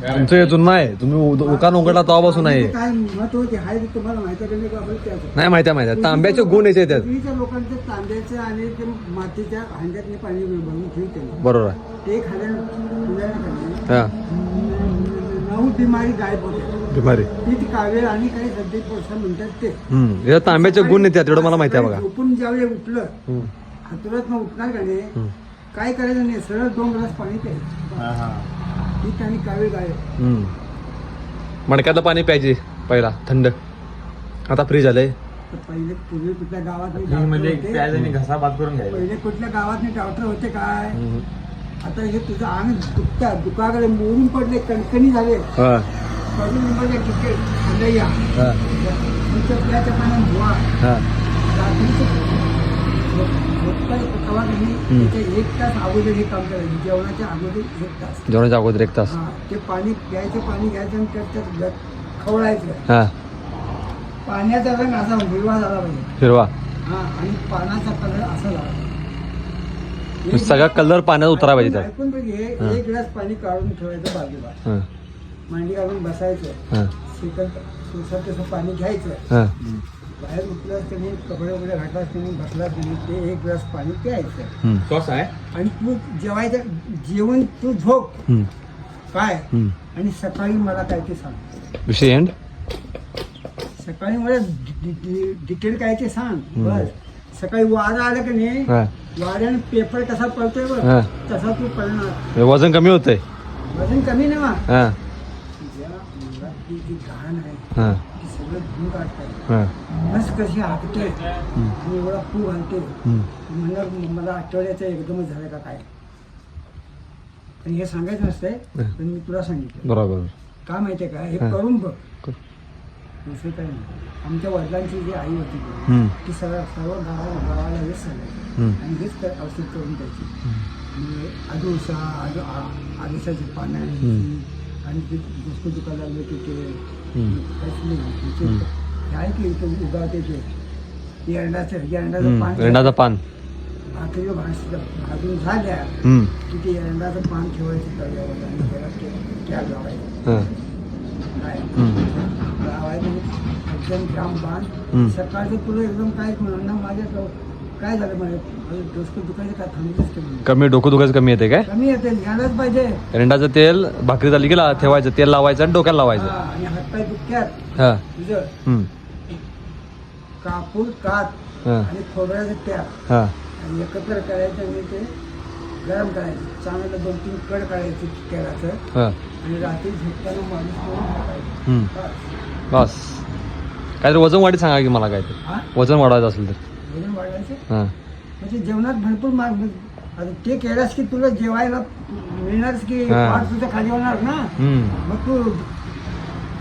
तुमचं हे जुनं आहे. तुम्ही उ- दुकान उघडला तेव्हापासून आहे. काय तुम्हाला माहिती आहे का नाही नाही माहिती आहे माहिती आहे. तांब्याचे गुण याचे त्यात. पूर्वीच्या लोकांचं तांब्याचं आणि ते मातीच्या हांड्यातले पाणी भरून ठेवते बरोबर आहे. ते खाल्या पिल्याने खाल्ले हा. नऊ बिमारी. गायब होते बिमारी ती कावेळ आणि काही सध्या पोषण म्हणतात ते हम्म. याच्यात तांब्याचे गुण त्यात. एवढं मला माहिती आहे बघा. झोपून ज्यावेळी उठलं हम्म. हातुरात उठणार का नाही. काय करायचं नाही सरळ दोन ग्लास पाणी प्यायचं ती आणि कावेळ गायब हम्म. मडक्यातलं पाणी प्यायचे पहिला थंड. आता फ्रीज आलंय तर पहिले पूर्वी कुठल्या गावात नाही होते. आणि घसा करून घ्यायचा. पहिले कुठल्या गावात नाही डॉक्टर होते काय? हम्म. आता हे तुझं अंग दुखतात दुखाकडे मोडून पडले कणकणी झाले. हा. खाल्लं या. हा. तुमच्या प्याच्या पाण्यात धुवा. हा. रात्रीचं एक तास अगोदर हे काम करायचं. जेवणाच्या अगोदर एक तास. जेवणाच्या अगोदर एक तास. हा ते पाणी प्यायचं पाणी घ्यायचं आणि गट खवळायचं. हा. पाण्याचा रंग असा हिरवा झाला पाहिजे. हिरवा. हा आणि पानाचा कलर असा झाला. सगळा कलर पाण्यात उतरा पाहिजे त्यात. ऐकून बघ हे, हा. एक ग्लास पाणी काढून ठेवायचं बाजूला. हा. मांडी घालून बसायचं. हा. तसं पाणी घ्यायचं. हा. बाहेर उठलास त्यांनी कपडे वगैरे घातलास त्यांनी बसलास त्यांनी ते एक ग्लास पाणी प्यायचं. सॉस आहे? आणि तू जेवायचं जेवण तू झोप. हम्म. काय. आणि सकाळी मला काय ते सांग. विषय एंड सकाळी मला डिटेल काय ते सांग. बस. सकाळी वारा आलं की नाही हा. वाऱ्याने पेपर कसा पडतोय बघ हा. तसा तू पडणार. वजन कमी होतंय. वजन कमी हा. जी घाण आहे हा. सगळं काढताय हा. मस्त कशी हाकते एवढा पू घालते. म्हणलं मला आठवड्याचं एकदमच झालं का काय? आणि हे सांगायचं नसतंय पण मी तुला सांगितलं. बरोबर. का माहितीये का? हे. करून बघ. दुसरं काही नाही. आमच्या वडिलांची जी आई होती ती, सर्व सर्व गावा गावाला हेच सांगायची. आणि हेच औषध करून द्यायची. म्हणजे अडुळसा आदू आ- आडुळसाची पानं. आणि ते दुसरं दुखायला लागलं की ते ते-. ते आहे की इथं उगावते ते हम्म. पान रेंडाचं पान भाकरी भाज भाजून झाल्या. की ते एरंडाचं पान ठेवायचं तव्यावर आणि त्याला ते त्या लावायचं. काय हम्म. लावायचं एकदम जाम बांध हम्म. सकाळचं तुला एकदम काय म्हणणार ना माझ्या काय झालं माझ्या माझं डोसकं दुखायचं काय थांबलीच कमी कमी डोकं दुखायचं कमी येते काय? कमी येते ज्ञानच पाहिजे. रेंडाचं तेल भाकरी झाली की ला- ठेवायचं तेल लावायचं आणि डोक्याला हा, लावायचं आणि हातपाय दुखत्यात. हा. तुझं? हम्म. कापूर कात हा. आणि खोबऱ्याचं हा. आणि एकत्र करायचं आणि ते गरम करायचं. चांगलं दोन तीन कड काढायची तेलाचं. हा. आणि रात्री झोपताना माणूस करून झोपायचं. हम्म. बस. काहीतरी वजन वाढी सांगा की मला काहीतरी. हा? वजन वाढवायचं असेल तर. हा म्हणजे जेवणात भरपूर मार्ग आता ते केलंस की तुला जेवायला मिळणारच की हा. पाठ तुझं खाली होणार ना हम्म. मग तू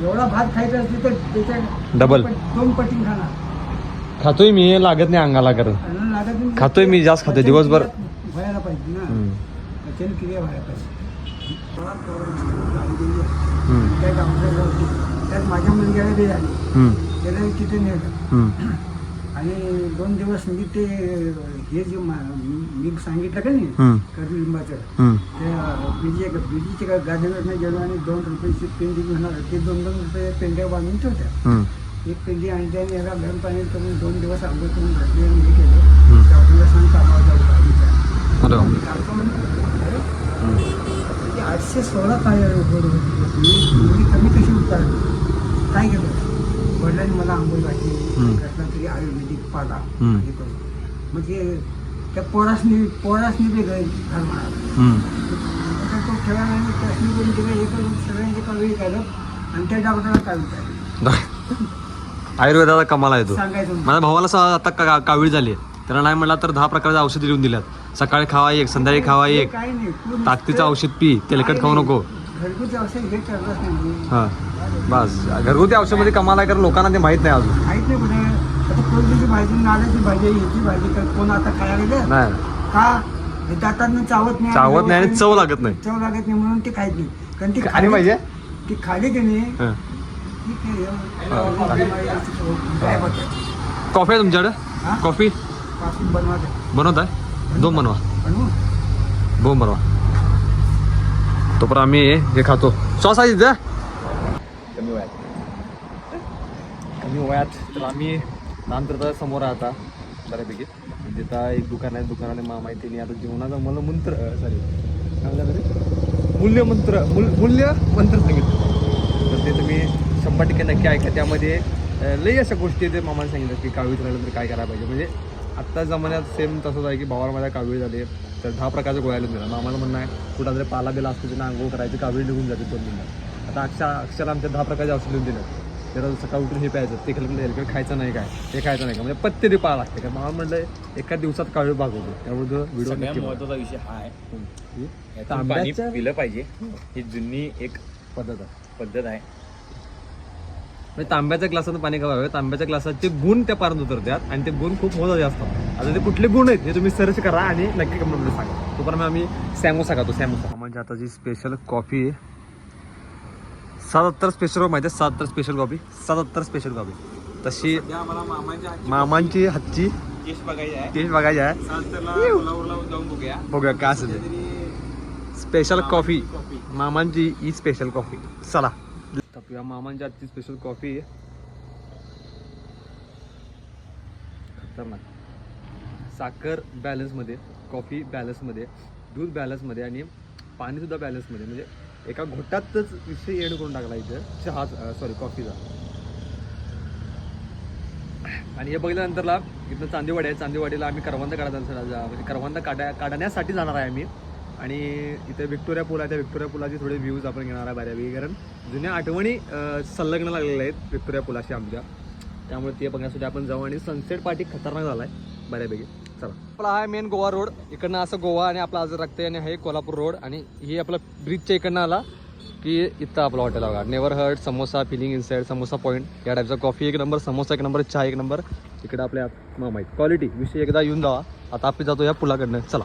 एवढा भात खायचा असली तर त्याच्या Double. दोन पटीन खाणार खातोय मी लागत नाही अंगाला लागत नाही. खातोय मी, जास्त खातोय, दिवसभर. व्हायला पाहिजे ना. पचन क्रिया व्हायला पाहिजे गाडी आहे. त्या त्यात माझ्या मुलग्याला झाली हम्म. त्याला तिथे नेलं. आणि दोन दिवस मी ते हे जे मा- सांगितलं का नाही. कडुलिंबाचं हम्म. त्या बीजी बीजीचे का गाडीवरनं गेलो आणि दोन रुपयाची पेंडी घेऊन ते दोन दोन रुपये पेंड्या बांधून ठेवत्या. एक पेंडी आणि त्याने याला गरम पाणी करून दोन दिवस आंघोळ करून घातली आणि हे केलं. डॉक्टरला सांग कामावर जाऊ. ते आठशे सोळा काय होती मी मी कमी कशी उतारली काय केलं वडिलांनी मला आंघोळ घातली हम्म. कसला तरी आयुर्वेदिक पाला. हे ते. त्या पोरासनी पोरासनी बी घर घर. आता तो आणि त्यासनी करून दिलं हे करून सगळ्यांचे कमी केलं आणि त्या डॉक्टरला काय विचारलं आयुर्वेदाचा कमाल आहे तो. सांगायचं माझ्या भावाला आता कावीळ झाली त्याला नाही म्हणला तर दहा प्रकारचे औषधी लिहून दिल्यात. सकाळी खावा एक संध्याकाळी खावा एक. तू ताकदीचं औषध पी तेलकट खाऊ नको. घरगुती औषध हे करत नाही. हा. बस. घरगुती औषधामध्ये कमाल आहे कारण लोकांना ते माहीत नाही अजून. माहीत नाही आता कोणतीची भाजी नाल्याची भाजी ह्याची भाजी तर कोण आता खायला गेलं? नाही. का? हे दातांना चावत नाही चावत नाही आणि चव लागत नाही. चव लागत नाही म्हणून ते खायत नाही कारण ती आणि खाली- पाहिजे? ती खाली की नाही? हा. काय, एवढं. कॉफी आहे तुमच्याकडे? हा? कॉफी? पासून बनवा ते. बनवत आहे दोन बनवा. बनवू? दोन बनवा. तोपर्यंत आम्ही हे खातो. सॉस आहे तिथं कमी वयात. कमी वयात तर आम्ही नांतर समोर आता बऱ्यापैकी. म्हणजे आता एक दुकान आहे दुकानाने मामा आहे त्यांनी आता जीवनाचा मला मंत्र सॉरी काय म्हणतात मूल मूल्य मंत्र सांगितलं. तर ते तुम्ही शंभर टक्के नक्की ऐका. त्यामध्ये लई अशा गोष्टी ते मामाने सांगितलं की कावीळ तर काय करायला पाहिजे. म्हणजे आत्ता जमान्यात सेम तसंच आहे की भावाला माझ्या कावीळ झाले तर दहा प्रकारच्या गोळ्या लिहून दिला मामाला म्हणणं आहे कुठं तरी पाला बिला असतो त्यांना आंघोळ करायची कावीळ निघून जाते दोन मिनिटात आता अक्षर अक्षर आमच्या दहा प्रकारचे औषध लिहून दिलं त्याला सकाळी उठून हे प्यायचं ते खाली हेल्पेट खायचं नाही काय? ते खायचं नाही का? म्हणजे पत्ते ते पाळा लागते. का मला म्हणलं एका दिवसात कावीळ भागवतो त्यामुळे तो व्हिडिओ सगळ्यात नक्की बघा. महत्त्वाचा विषय हा आहे. यातून पाणी पिलं पाहिजे. ही जुनी एक पद्धत आहे. पद्धत आहे. म्हणजे तांब्याच्या ग्लासातून पाणी घालावे तांब्याच्या ग्लासाचे गुण त्या पारत उतरतात आणि ते गुण खूप महत्त्वाचे असतात. आता ते कुठले गुण आहेत हे तुम्ही सर्च करा आणि नक्की कमेंटमध्ये सांगा. तोपर्यंत आम्ही सॅमोसा खातो सॅमोसा. म्हणजे आता जी स्पेशल कॉफी आहे सत्तर स्पेशल माहिती आहे सत्तर स्पेशल कॉफी सत्तर स्पेशल कॉफी तशी मामांची हातची केस बघायची आहे. टेस्ट बघायची आहे. बघूया. काय असेल. स्पेशल कॉफी मामांची ही स्पेशल कॉफी चला. आपल्या मामांची आजची स्पेशल कॉफी आहे खतरनाक. साखर बॅलन्समध्ये कॉफी बॅलन्समध्ये दूध बॅलन्समध्ये आणि पाणीसुद्धा बॅलन्समध्ये म्हणजे एका घोटातच विषय एड करून टाकला इथं. चहा सॉरी कॉफीचा आणि हे बघितल्यानंतरला इथं चांदीवाडी आहे. चांदीवाडीला आम्ही करवंदा काढायला म्हणजे करवंदा काढा काढण्यासाठी जाणार आहे आम्ही. आणि इथे विक्टोरिया पूल आहे. त्या विक्टोरिया पुलाचे थोडे व्ह्यूज आपण घेणार आहे बऱ्यापैकी. कारण जुन्या आठवणी संलग्न लागलेल्या आहेत विक्टोरिया पुलाशी आमच्या. त्यामुळे ते बघण्यासाठी आपण जाऊ. आणि सनसेट पार्टी खतरनाक झाला आहे बऱ्यापैकी. चला. आपला हा मेन गोवा रोड इकडनं असं गोवा आणि आपला आज रक्त आणि हे कोल्हापूर रोड आणि हे आपला ब्रिजच्या इकडनं आला की इथं आपलं हॉटेल बघा. Never hurt samosa filling inside samosa point या टाईपचा कॉफी एक नंबर समोसा एक नंबर चहा एक नंबर इकडे आपल्या माहिती क्वालिटी विषय एकदा येऊन जावा. आता आपण जातो या पुलाकडनं. चला.